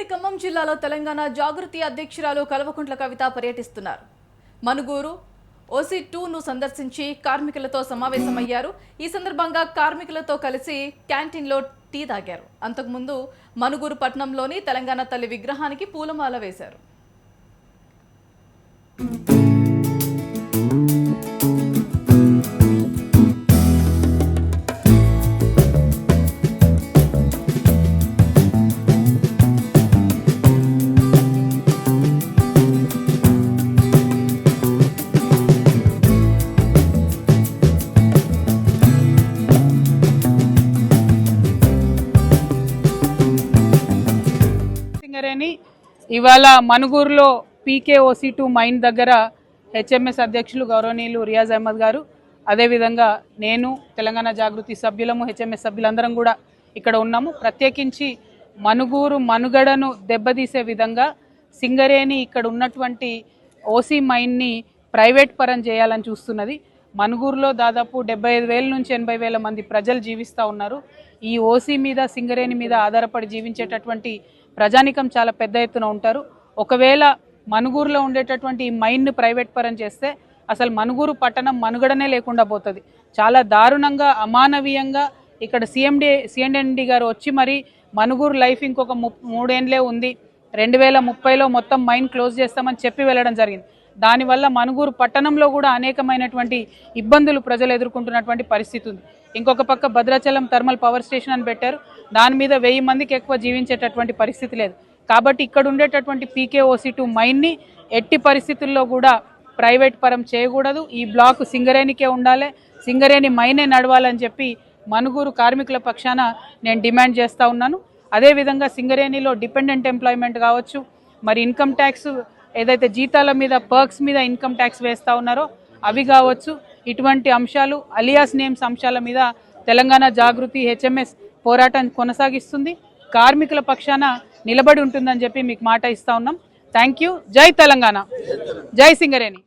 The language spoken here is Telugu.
ఉమ్మడి ఖమ్మం జిల్లాలో తెలంగాణ జాగృతి అధ్యక్షురాలు కల్వకుంట్ల కవిత పర్యటిస్తున్నారు. మనుగూరు ఓసీ టూను సందర్శించి కార్మికులతో సమావేశమయ్యారు. ఈ సందర్భంగా కార్మికులతో కలిసి క్యాంటీన్లో టీ తాగారు. అంతకుముందు మనుగూరు పట్టణంలోని తెలంగాణ తల్లి విగ్రహానికి పూలమాల వేశారు. సింగరేణి ఇవాళ మనుగూరులో పీకేఓసి టూ మైన్ దగ్గర హెచ్ఎంఎస్ అధ్యక్షులు గౌరవనీయులు రియాజ్ అహ్మద్ గారు. అదేవిధంగా నేను తెలంగాణ జాగృతి సభ్యులము హెచ్ఎంఎస్ సభ్యులందరం కూడా ఇక్కడ ఉన్నాము. ప్రత్యేకించి మనుగూరు మనుగడను దెబ్బతీసే విధంగా సింగరేణి ఇక్కడ ఉన్నటువంటి ఓసీ మైన్ని ప్రైవేట్ పరం చేయాలని చూస్తున్నది. మనుగూరులో దాదాపు డెబ్బై ఐదు వేల నుంచి ఎనభై వేల మంది ప్రజలు జీవిస్తూ ఉన్నారు. ఈ ఓసీ మీద సింగరేణి మీద ఆధారపడి జీవించేటటువంటి ప్రజానికం చాలా పెద్ద ఎత్తున ఉంటారు. ఒకవేళ మనుగూరులో ఉండేటటువంటి ఈ మైన్ను ప్రైవేట్ పరం చేస్తే అసలు మనుగూరు పట్టణం మనుగడనే లేకుండా పోతుంది. చాలా దారుణంగా అమానవీయంగా ఇక్కడ సిఎండి సిఎండి గారు వచ్చి మరి మనుగూరు లైఫ్ ఇంకొక ము మూడేండ్లే ఉంది. రెండు వేల ముప్పైలో మొత్తం మైన్ క్లోజ్ చేస్తామని చెప్పి వెళ్ళడం జరిగింది. దానివల్ల మనుగూరు పట్టణంలో కూడా అనేకమైనటువంటి ఇబ్బందులు ప్రజలు ఎదుర్కొంటున్నటువంటి పరిస్థితి ఉంది. ఇంకొక పక్క భద్రాచలం థర్మల్ పవర్ స్టేషన్ అని పెట్టారు. దాని మీద వెయ్యి మందికి ఎక్కువ జీవించేటటువంటి పరిస్థితి లేదు. కాబట్టి ఇక్కడ ఉండేటటువంటి పీకేఓసి టూ మైన్ని ఎట్టి పరిస్థితుల్లో కూడా ప్రైవేట్ పరం చేయకూడదు. ఈ బ్లాక్ సింగరేణికే ఉండాలి. సింగరేణి మైనే నడవాలని చెప్పి మనుగూరు కార్మికుల పక్షాన నేను డిమాండ్ చేస్తూ ఉన్నాను. అదేవిధంగా సింగరేణిలో డిపెండెంట్ ఎంప్లాయ్మెంట్ కావచ్చు మరి ఇన్కమ్ ట్యాక్స్ ఏదైతే జీతాల మీద పర్క్స్ మీద ఇన్కమ్ ట్యాక్స్ వేస్తూ ఉన్నారో అవి కావచ్చు. ఇటువంటి అంశాలు అలియాస్ నేమ్స్ అంశాల మీద తెలంగాణ జాగృతి హెచ్ఎంఎస్ పోరాటం కొనసాగిస్తుంది. కార్మికుల పక్షాన నిలబడి ఉంటుందని చెప్పి మీకు మాట ఇస్తా ఉన్నాం. థ్యాంక్ యూ జై తెలంగాణ. జై సింగరేణి.